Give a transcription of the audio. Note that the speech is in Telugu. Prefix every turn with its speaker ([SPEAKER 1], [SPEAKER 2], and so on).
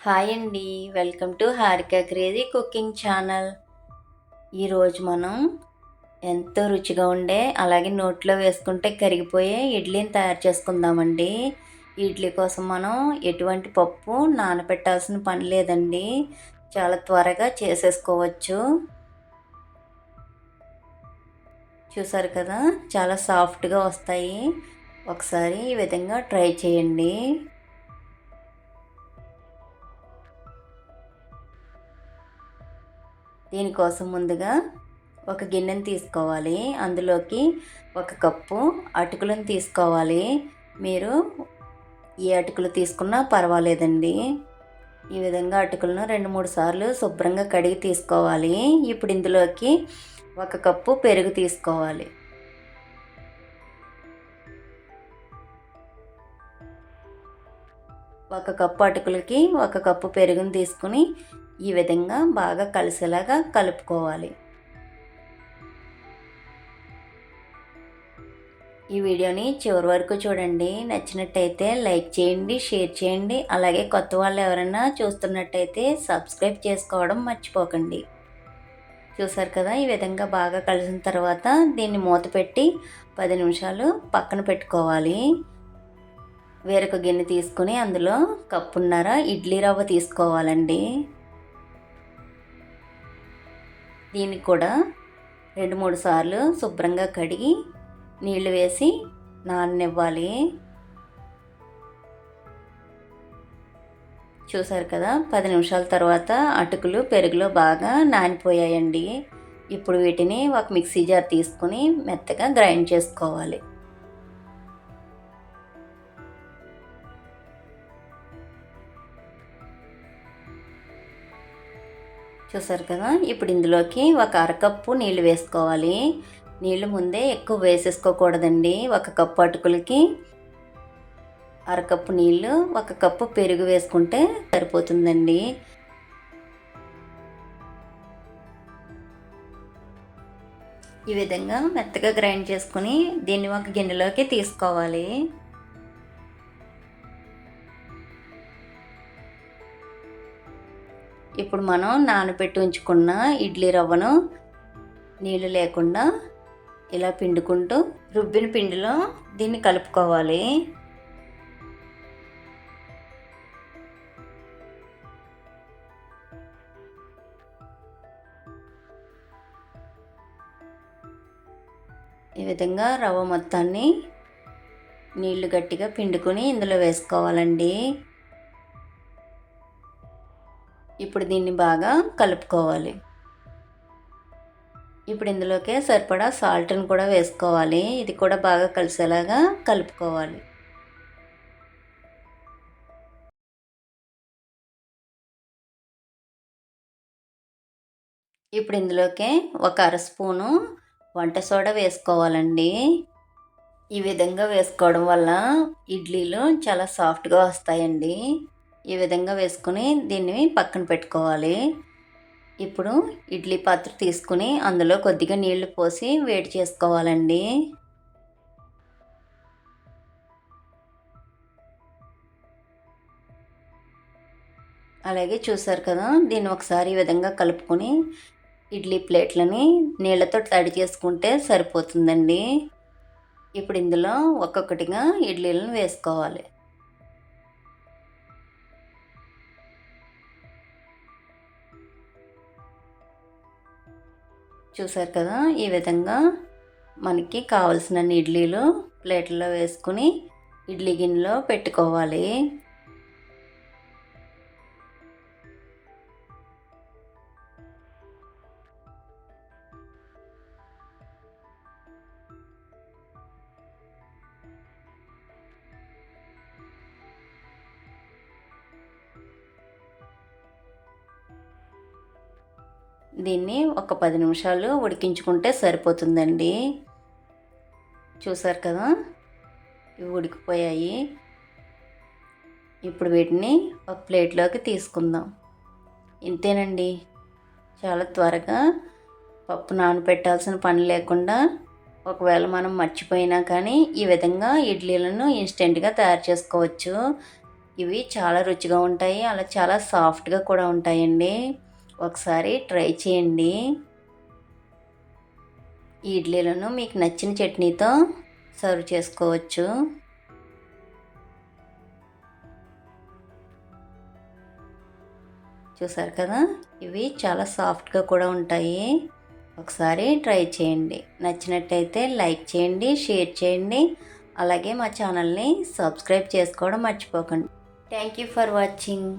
[SPEAKER 1] హాయ్ అండి. Welcome to Harika crazy cooking channel. ఈరోజు మనం ఎంతో రుచిగా ఉండే అలాగే నోట్లో వేసుకుంటే కరిగిపోయే ఇడ్లీని తయారు చేసుకుందామండి. ఇడ్లీ కోసం మనం ఎటువంటి పప్పు నానబెట్టాల్సిన పని లేదండి. చాలా త్వరగా చేసేసుకోవచ్చు. చూసారు కదా చాలా సాఫ్ట్గా వస్తాయి. ఒకసారి ఈ విధంగా ట్రై చేయండి. దీనికోసం ముందుగా ఒక గిన్నెను తీసుకోవాలి. అందులోకి ఒక కప్పు అటుకులను తీసుకోవాలి. మీరు ఏ అటుకులు తీసుకున్నా పర్వాలేదండి. ఈ విధంగా అటుకులను రెండు మూడు సార్లు శుభ్రంగా కడిగి తీసుకోవాలి. ఇప్పుడు ఇందులోకి ఒక కప్పు పెరుగు తీసుకోవాలి. ఒక కప్పు అటుకులకి ఒక కప్పు పెరుగుని తీసుకుని ఈ విధంగా బాగా కలిసేలాగా కలుపుకోవాలి. ఈ వీడియోని చివరి వరకు చూడండి. నచ్చినట్టయితే లైక్ చేయండి షేర్ చేయండి. అలాగే కొత్త వాళ్ళు ఎవరైనా చూస్తున్నట్టయితే సబ్స్క్రైబ్ చేసుకోవడం మర్చిపోకండి. చూసారు కదా ఈ విధంగా బాగా కలిసిన తర్వాత దీన్ని మూత పెట్టి పది నిమిషాలు పక్కన పెట్టుకోవాలి. వేరొక గిన్నె తీసుకుని అందులో కప్పున్నర ఇడ్లీ రవ్వ తీసుకోవాలండి. దీన్ని కూడా రెండు మూడు సార్లు శుభ్రంగా కడిగి నీళ్ళు వేసి నాననివ్వాలి. చూసారు కదా పది నిమిషాల తర్వాత అటుకులు పెరుగులో బాగా నానిపోయాయండి. ఇప్పుడు వీటిని ఒక మిక్సీ జార్ తీసుకుని మెత్తగా గ్రైండ్ చేసుకోవాలి. చూసారు కదా? ఇప్పుడు ఇందులోకి ఒక అరకప్పు నీళ్ళు వేసుకోవాలి. నీళ్ళు ముందే ఎక్కువ వేసేసుకోకూడదండి. ఒక కప్పు అటుకులకి అరకప్పు నీళ్ళు ఒక కప్పు పెరుగు వేసుకుంటే సరిపోతుందండి. ఈ విధంగా మెత్తగా గ్రైండ్ చేసుకుని దీన్ని ఒక గిన్నెలోకి తీసుకోవాలి. ఇప్పుడు మనం నానబెట్టి ఉంచుకున్న ఇడ్లీ రవ్వను నీళ్ళు లేకుండా ఇలా పిండుకుంటూ రుబ్బిన పిండిలో దీన్ని కలుపుకోవాలి. ఈ విధంగా రవ్వ మొత్తాన్ని నీళ్ళు గట్టిగా పిండుకొని ఇందులో వేసుకోవాలండి. ఇప్పుడు దీన్ని బాగా కలుపుకోవాలి. ఇప్పుడు ఇందులోకే సరిపడా సాల్ట్ని కూడా వేసుకోవాలి. ఇది కూడా బాగా కలిసేలాగా కలుపుకోవాలి. ఇప్పుడు ఇందులోకే ఒక అర స్పూను వంట సోడా వేసుకోవాలండి. ఈ విధంగా వేసుకోవడం వల్ల ఇడ్లీలు చాలా సాఫ్ట్గా వస్తాయండి. ఈ విధంగా వేసుకుని దీన్ని పక్కన పెట్టుకోవాలి. ఇప్పుడు ఇడ్లీ పాత్ర తీసుకుని అందులో కొద్దిగా నీళ్ళు పోసి వేడి చేసుకోవాలండి. అలాగే చూసారు కదా దీన్ని ఒకసారి ఈ విధంగా కలుపుకొని ఇడ్లీ ప్లేట్లని నీళ్ళతో తడి చేసుకుంటే సరిపోతుందండి. ఇప్పుడు ఇందులో ఒక్కొక్కటిగా ఇడ్లీలను వేసుకోవాలి. చూసారు కదా ఈ విధంగా మనకి కావలసిన ఇడ్లీలు ప్లేట్లో వేసుకుని ఇడ్లీ గిన్నెలో పెట్టుకోవాలి. దీన్ని ఒక పది నిమిషాలు ఉడికించుకుంటే సరిపోతుందండి. చూసారు కదా? ఇవి ఉడికిపోయాయి. ఇప్పుడు వీటిని ఒక ప్లేట్లోకి తీసుకుందాం. ఇంతేనండి. చాలా త్వరగా పప్పు నానబెట్టాల్సిన పని లేకుండా ఒకవేళ మనం మర్చిపోయినా కానీ ఈ విధంగా ఇడ్లీలను ఇన్స్టెంట్గా తయారు చేసుకోవచ్చు. ఇవి చాలా రుచిగా ఉంటాయి. అలా చాలా సాఫ్ట్గా కూడా ఉంటాయండి. ఒకసారి ట్రై చేయండి. ఈ ఇడ్లీలను మీకు నచ్చిన చట్నీతో సర్వ్ చేసుకోవచ్చు. చూసారు కదా? ఇవి చాలా సాఫ్ట్గా కూడా ఉంటాయి. ఒకసారి ట్రై చేయండి. నచ్చినట్టయితే లైక్ చేయండి షేర్ చేయండి. అలాగే మా ఛానల్ని సబ్స్క్రైబ్ చేసుకోవడం మర్చిపోకండి. Thank you for watching.